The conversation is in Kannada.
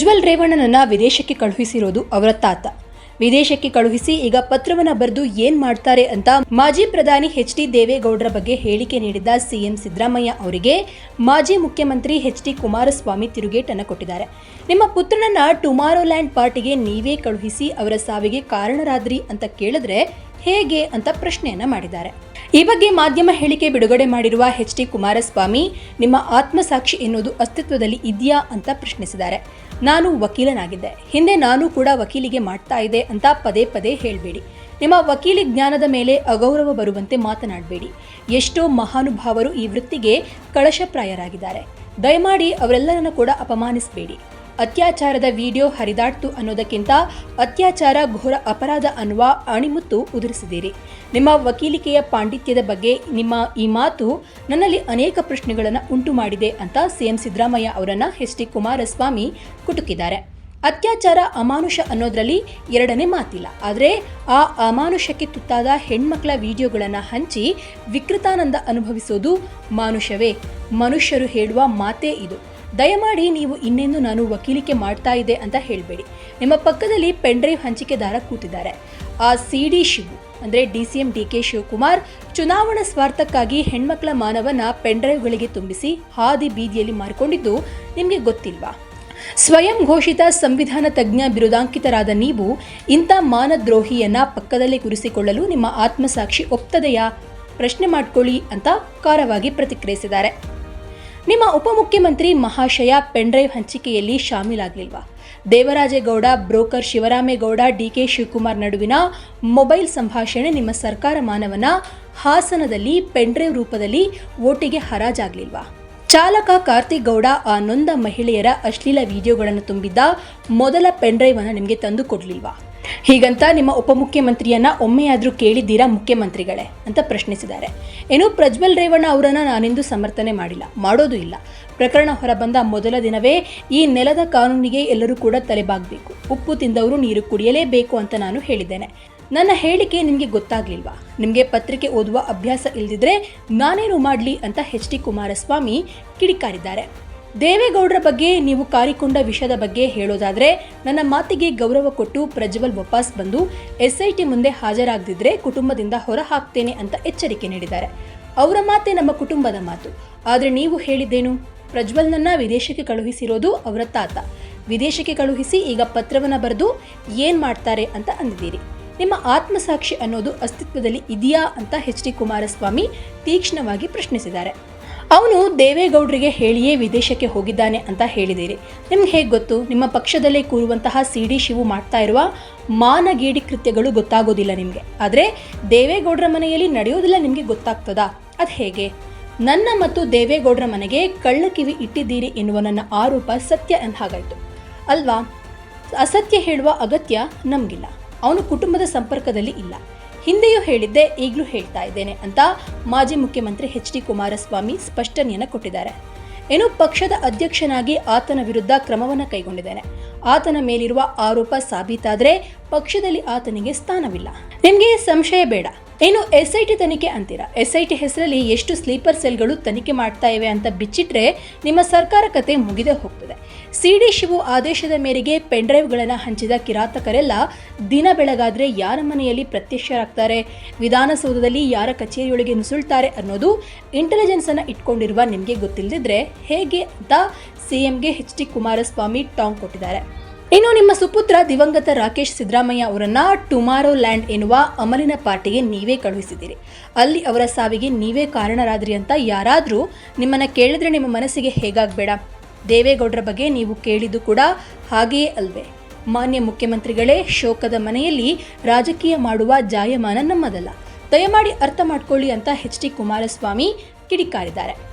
ಪ್ರಜ್ವಲ್ ರೇವಣ್ಣನನ್ನ ವಿದೇಶಕ್ಕೆ ಕಳುಹಿಸಿರೋದು ಅವರ ತಾತ. ವಿದೇಶಕ್ಕೆ ಕಳುಹಿಸಿ ಈಗ ಪತ್ರವನ್ನ ಬರೆದು ಏನ್ ಮಾಡ್ತಾರೆ ಅಂತ ಮಾಜಿ ಪ್ರಧಾನಿ ಎಚ್ ಡಿ ದೇವೇಗೌಡರ ಬಗ್ಗೆ ಹೇಳಿಕೆ ನೀಡಿದ್ದ ಸಿಎಂ ಸಿದ್ದರಾಮಯ್ಯ ಅವರಿಗೆ ಮಾಜಿ ಮುಖ್ಯಮಂತ್ರಿ ಎಚ್ ಡಿ ಕುಮಾರಸ್ವಾಮಿ ತಿರುಗೇಟನ್ನು ಕೊಟ್ಟಿದ್ದಾರೆ. ನಿಮ್ಮ ಪುತ್ರನನ್ನ ಟುಮಾರೋಲ್ಯಾಂಡ್ ಪಾರ್ಟಿಗೆ ನೀವೇ ಕಳುಹಿಸಿ ಅವರ ಸಾವಿಗೆ ಕಾರಣರಾದ್ರಿ ಅಂತ ಕೇಳಿದ್ರೆ ಹೇಗೆ ಅಂತ ಪ್ರಶ್ನೆಯನ್ನ ಮಾಡಿದ್ದಾರೆ. ಈ ಬಗ್ಗೆ ಮಾಧ್ಯಮ ಹೇಳಿಕೆ ಬಿಡುಗಡೆ ಮಾಡಿರುವ ಎಚ್ ಡಿ ಕುಮಾರಸ್ವಾಮಿ, ನಿಮ್ಮ ಆತ್ಮಸಾಕ್ಷಿ ಎನ್ನುವುದು ಅಸ್ತಿತ್ವದಲ್ಲಿ ಇದೆಯಾ ಅಂತ ಪ್ರಶ್ನಿಸಿದ್ದಾರೆ. ನಾನು ವಕೀಲನಾಗಿದ್ದೆ. ಹಿಂದೆ ನಾನು ಕೂಡ ವಕೀಲಿಗೆ ಮಾಡ್ತಾ ಇದೆ ಅಂತ ಪದೇ ಪದೇ ಹೇಳಬೇಡಿ. ನಿಮ್ಮ ವಕೀಲಿ ಜ್ಞಾನದ ಮೇಲೆ ಅಗೌರವ ಬರುವಂತೆ ಮಾತನಾಡಬೇಡಿ. ಎಷ್ಟೋ ಮಹಾನುಭಾವರು ಈ ವೃತ್ತಿಗೆ ಕಳಶಪ್ರಾಯರಾಗಿದ್ದಾರೆ. ದಯಮಾಡಿ ಅವರೆಲ್ಲರನ್ನು ಕೂಡ ಅಪಮಾನಿಸಬೇಡಿ. ಅತ್ಯಾಚಾರದ ವಿಡಿಯೋ ಹರಿದಾಡ್ತು ಅನ್ನೋದಕ್ಕಿಂತ ಅತ್ಯಾಚಾರ ಘೋರ ಅಪರಾಧ ಅನ್ನುವ ಅಣಿಮುತ್ತು ಉದುರಿಸಿದ್ದೀರಿ. ನಿಮ್ಮ ವಕೀಲಿಕೆಯ ಪಾಂಡಿತ್ಯದ ಬಗ್ಗೆ ನಿಮ್ಮ ಈ ಮಾತು ನನ್ನಲ್ಲಿ ಅನೇಕ ಪ್ರಶ್ನೆಗಳನ್ನು ಉಂಟು ಮಾಡಿದೆ ಅಂತ ಸಿಎಂ ಸಿದ್ದರಾಮಯ್ಯ ಅವರನ್ನು ಎಚ್ ಡಿ ಕುಮಾರಸ್ವಾಮಿ ಕುಟುಕಿದ್ದಾರೆ. ಅತ್ಯಾಚಾರ ಅಮಾನುಷ ಅನ್ನೋದರಲ್ಲಿ ಎರಡನೇ ಮಾತಿಲ್ಲ. ಆದರೆ ಆ ಅಮಾನುಷಕ್ಕೆ ತುತ್ತಾದ ಹೆಣ್ಮಕ್ಳ ವಿಡಿಯೋಗಳನ್ನು ಹಂಚಿ ವಿಕೃತಾನಂದ ಅನುಭವಿಸೋದು ಮಾನುಷವೇ. ಮನುಷ್ಯರು ಹೇಳುವ ಮಾತೇ ಇದು. ದಯಮಾಡಿ ನೀವು ಇನ್ನೆಂದು ನಾನು ವಕೀಲಿಕೆ ಮಾಡ್ತಾ ಇದೆ ಅಂತ ಹೇಳಬೇಡಿ. ನಿಮ್ಮ ಪಕ್ಕದಲ್ಲಿ ಪೆನ್ಡ್ರೈವ್ ಹಂಚಿಕೆದಾರ ಕೂತಿದ್ದಾರೆ. ಆ ಸಿ ಡಿ ಶಿವು, ಅಂದರೆ D C M D K Shivakumar, ಚುನಾವಣಾ ಸ್ವಾರ್ಥಕ್ಕಾಗಿ ಹೆಣ್ಮಕ್ಳ ಮಾನವನ ಪೆನ್ಡ್ರೈವ್ಗಳಿಗೆ ತುಂಬಿಸಿ ಹಾದಿ ಬೀದಿಯಲ್ಲಿ ಮಾರಿಕೊಂಡಿದ್ದು ನಿಮಗೆ ಗೊತ್ತಿಲ್ವಾ? ಸ್ವಯಂ ಘೋಷಿತ ಸಂವಿಧಾನ ತಜ್ಞ ಬಿರುದಾಂಕಿತರಾದ ನೀವು ಇಂಥ ಮಾನದ್ರೋಹಿಯನ್ನ ಪಕ್ಕದಲ್ಲಿ ಕುರಿಸಿಕೊಳ್ಳಲು ನಿಮ್ಮ ಆತ್ಮಸಾಕ್ಷಿ ಒಪ್ತದೆಯಾ? ಪ್ರಶ್ನೆ ಮಾಡ್ಕೊಳ್ಳಿ ಅಂತ ಕಾರವಾಗಿ ಪ್ರತಿಕ್ರಿಯಿಸಿದ್ದಾರೆ. ನಿಮ್ಮ ಉಪಮುಖ್ಯಮಂತ್ರಿ ಮಹಾಶಯ ಪೆನ್ಡ್ರೈವ್ ಹಂಚಿಕೆಯಲ್ಲಿ ಶಾಮೀಲಾಗಲಿಲ್ವಾ? ದೇವರಾಜೇಗೌಡ, ಬ್ರೋಕರ್ ಶಿವರಾಮೇಗೌಡ ಡಿಕೆ ಶಿವಕುಮಾರ್ ನಡುವಿನ ಮೊಬೈಲ್ ಸಂಭಾಷಣೆ ನಿಮ್ಮ ಸರ್ಕಾರ ಮಾನವನ ಹಾಸನದಲ್ಲಿ ಪೆನ್ಡ್ರೈವ್ ರೂಪದಲ್ಲಿ ಓಟಿಗೆ ಹರಾಜಾಗಲಿಲ್ವಾ? ಚಾಲಕ ಕಾರ್ತಿಕ್ ಗೌಡ ಆ ನೊಂದ ಮಹಿಳೆಯರ ಅಶ್ಲೀಲ ವಿಡಿಯೋಗಳನ್ನು ತುಂಬಿದ್ದ ಮೊದಲ ಪೆನ್ಡ್ರೈವ್ ಅನ್ನು ನಿಮಗೆ ತಂದು ಕೊಡ್ಲಿಲ್ವಾ? ಹೀಗಂತ ನಿಮ್ಮ ಉಪಮುಖ್ಯಮಂತ್ರಿಯನ್ನ ಒಮ್ಮೆಯಾದರೂ ಕೇಳಿದ್ದೀರಾ ಮುಖ್ಯಮಂತ್ರಿಗಳೇ ಅಂತ ಪ್ರಶ್ನಿಸಿದ್ದಾರೆ. ಏನು ಪ್ರಜ್ವಲ್ ರೇವಣ್ಣ ಅವರನ್ನ ನಾನೆಂದು ಸಮರ್ಥನೆ ಮಾಡಿಲ್ಲ, ಮಾಡೋದು ಇಲ್ಲ. ಪ್ರಕರಣ ಹೊರಬಂದ ಮೊದಲ ದಿನವೇ ಈ ನೆಲದ ಕಾನೂನಿಗೆ ಎಲ್ಲರೂ ಕೂಡ ತಲೆಬಾಗಬೇಕು. ಉಪ್ಪು ತಿಂದವರು ನೀರು ಕುಡಿಯಲೇಬೇಕು ಅಂತ ನಾನು ಹೇಳಿದ್ದೇನೆ. ನನ್ನ ಹೇಳಿಕೆ ನಿಮಗೆ ಗೊತ್ತಾಗ್ಲಿಲ್ವಾ? ನಿಮಗೆ ಪತ್ರಿಕೆ ಓದುವ ಅಭ್ಯಾಸ ಇಲ್ದಿದ್ರೆ ನಾನೇನು ಮಾಡಲಿ ಅಂತ ಎಚ್ ಡಿ ಕುಮಾರಸ್ವಾಮಿ ಕಿಡಿಕಾರಿದ್ದಾರೆ. ದೇವೇಗೌಡರ ಬಗ್ಗೆ ನೀವು ಕಾರಿಕೊಂಡ ವಿಷಯದ ಬಗ್ಗೆ ಹೇಳೋದಾದ್ರೆ, ನನ್ನ ಮಾತಿಗೆ ಗೌರವ ಕೊಟ್ಟು ಪ್ರಜ್ವಲ್ ವಾಪಸ್ ಬಂದು ಎಸ್ಐಟಿ ಮುಂದೆ ಹಾಜರಾಗದಿದ್ರೆ ಕುಟುಂಬದಿಂದ ಹೊರ ಹಾಕ್ತೇನೆ ಅಂತ ಎಚ್ಚರಿಕೆ ನೀಡಿದ್ದಾರೆ. ಅವರ ಮಾತೆ ನಮ್ಮ ಕುಟುಂಬದ ಮಾತು. ಆದರೆ ನೀವು ಹೇಳಿದ್ದೇನು? ಪ್ರಜ್ವಲ್ನನ್ನ ವಿದೇಶಕ್ಕೆ ಕಳುಹಿಸಿರೋದು ಅವರ ತಾತ. ವಿದೇಶಕ್ಕೆ ಕಳುಹಿಸಿ ಈಗ ಪತ್ರವನ್ನ ಬರೆದು ಏನ್ ಮಾಡ್ತಾರೆ ಅಂತ ಅಂದಿದ್ದೀರಿ. ನಿಮ್ಮ ಆತ್ಮಸಾಕ್ಷಿ ಅನ್ನೋದು ಅಸ್ತಿತ್ವದಲ್ಲಿ ಇದೆಯಾ ಅಂತ ಎಚ್ ಡಿ ಕುಮಾರಸ್ವಾಮಿ ತೀಕ್ಷ್ಣವಾಗಿ ಪ್ರಶ್ನಿಸಿದ್ದಾರೆ. ಅವನು ದೇವೇಗೌಡರಿಗೆ ಹೇಳಿಯೇ ವಿದೇಶಕ್ಕೆ ಹೋಗಿದ್ದಾನೆ ಅಂತ ಹೇಳಿದಿರಿ ನಿಮ್ಗೆ ಹೇಗೆ ಗೊತ್ತು? ನಿಮ್ಮ ಪಕ್ಷದಲ್ಲೇ ಕೂರುವಂತಹ ಸಿ ಡಿ ಶಿವು ಮಾಡ್ತಾ ಇರುವ ಮಾನಗೇಡಿ ಕೃತ್ಯಗಳು ಗೊತ್ತಾಗೋದಿಲ್ಲ ನಿಮಗೆ. ಆದರೆ ದೇವೇಗೌಡರ ಮನೆಯಲ್ಲಿ ನಡೆಯೋದಿಲ್ಲ ನಿಮಗೆ ಗೊತ್ತಾಗ್ತದಾ? ಅದು ಹೇಗೆ? ನನ್ನ ಮತ್ತು ದೇವೇಗೌಡರ ಮನೆಗೆ ಕಳ್ಳಕಿವಿ ಇಟ್ಟಿದ್ದೀರಿ ಎನ್ನುವ ನನ್ನ ಆರೋಪ ಸತ್ಯ ಅಂತ ಹಾಗಾಯಿತು. ಅಲ್ವಾ? ಅಸತ್ಯ ಹೇಳುವ ಅಗತ್ಯ ನಮಗಿಲ್ಲ. ಅವನು ಕುಟುಂಬದ ಸಂಪರ್ಕದಲ್ಲಿ ಇಲ್ಲ. ಹಿಂದೆಯೂ ಹೇಳಿದ್ದೆ ಈಗಲೂ ಹೇಳ್ತಾ ಇದ್ದೇನೆ ಅಂತ ಮಾಜಿ ಮುಖ್ಯಮಂತ್ರಿ ಎಚ್ ಡಿ ಕುಮಾರಸ್ವಾಮಿ ಸ್ಪಷ್ಟನೆಯನ್ನು ಕೊಟ್ಟಿದ್ದಾರೆ. ಏನು ಪಕ್ಷದ ಅಧ್ಯಕ್ಷನಾಗಿ ಆತನ ವಿರುದ್ಧ ಕ್ರಮವನ್ನು ಕೈಗೊಂಡಿದ್ದೇನೆ. ಆತನ ಮೇಲಿರುವ ಆರೋಪ ಸಾಬೀತಾದರೆ ಪಕ್ಷದಲ್ಲಿ ಆತನಿಗೆ ಸ್ಥಾನವಿಲ್ಲ. ನಿಮಗೆ ಸಂಶಯ ಬೇಡ. ಏನು ಎಸ್ ಐ ಟಿ ತನಿಖೆ ಅಂತೀರಾ? ಎಸ್ ಐ ಟಿ ಹೆಸರಲ್ಲಿ ಎಷ್ಟು ಸ್ಲೀಪರ್ ಸೆಲ್ಗಳು ತನಿಖೆ ಮಾಡ್ತಾ ಇವೆ ಅಂತ ಬಿಚ್ಚಿಟ್ರೆ ನಿಮ್ಮ ಸರ್ಕಾರ ಕತೆ ಮುಗಿದೇ ಹೋಗ್ತದೆ. ಸಿ ಡಿ ಶಿವು ಆದೇಶದ ಮೇರೆಗೆ ಪೆನ್ಡ್ರೈವ್ಗಳನ್ನು ಹಂಚಿದ ಕಿರಾತಕರೆಲ್ಲ ದಿನ ಬೆಳಗಾದರೆ ಯಾರ ಮನೆಯಲ್ಲಿ ಪ್ರತ್ಯಕ್ಷರಾಗ್ತಾರೆ? ವಿಧಾನಸೌಧದಲ್ಲಿ ಯಾರ ಕಚೇರಿಯೊಳಗೆ ನುಸುಳ್ತಾರೆ ಅನ್ನೋದು ಇಂಟೆಲಿಜೆನ್ಸನ್ನು ಇಟ್ಕೊಂಡಿರುವ ನಿಮಗೆ ಗೊತ್ತಿಲ್ಲದಿದ್ರೆ ಹೇಗೆ ಅಂತ ಸಿ ಎಂಗೆ ಎಚ್ ಡಿ ಕುಮಾರಸ್ವಾಮಿ ಟಾಂಗ್ ಕೊಟ್ಟಿದ್ದಾರೆ. ಇನ್ನು ನಿಮ್ಮ ಸುಪುತ್ರ ದಿವಂಗತ ರಾಕೇಶ್ ಸಿದ್ದರಾಮಯ್ಯ ಅವರನ್ನ ಟುಮಾರೋ ಲ್ಯಾಂಡ್ ಎನ್ನುವ ಅಮಲಿನ ಪಾರ್ಟಿಗೆ ನೀವೇ ಕಳುಹಿಸಿದ್ದೀರಿ. ಅಲ್ಲಿ ಅವರ ಸಾವಿಗೆ ನೀವೇ ಕಾರಣರಾದ್ರಿ ಅಂತ ಯಾರಾದರೂ ನಿಮ್ಮನ್ನ ಕೇಳಿದ್ರೆ ನಿಮ್ಮ ಮನಸ್ಸಿಗೆ ಹೇಗಾಗಬೇಡ. ದೇವೇಗೌಡರ ಬಗ್ಗೆ ನೀವು ಕೇಳಿದ್ದು ಕೂಡ ಹಾಗೆಯೇ ಅಲ್ವೇ. ಮಾನ್ಯ ಮುಖ್ಯಮಂತ್ರಿಗಳೇ, ಶೋಕದ ಮನೆಯಲ್ಲಿ ರಾಜಕೀಯ ಮಾಡುವ ಜಾಯಮಾನ ನಮ್ಮದಲ್ಲ. ದಯಮಾಡಿ ಅರ್ಥ ಮಾಡ್ಕೊಳ್ಳಿ ಅಂತ ಎಚ್ ಡಿ ಕುಮಾರಸ್ವಾಮಿ ಕಿಡಿಕಾರಿದ್ದಾರೆ.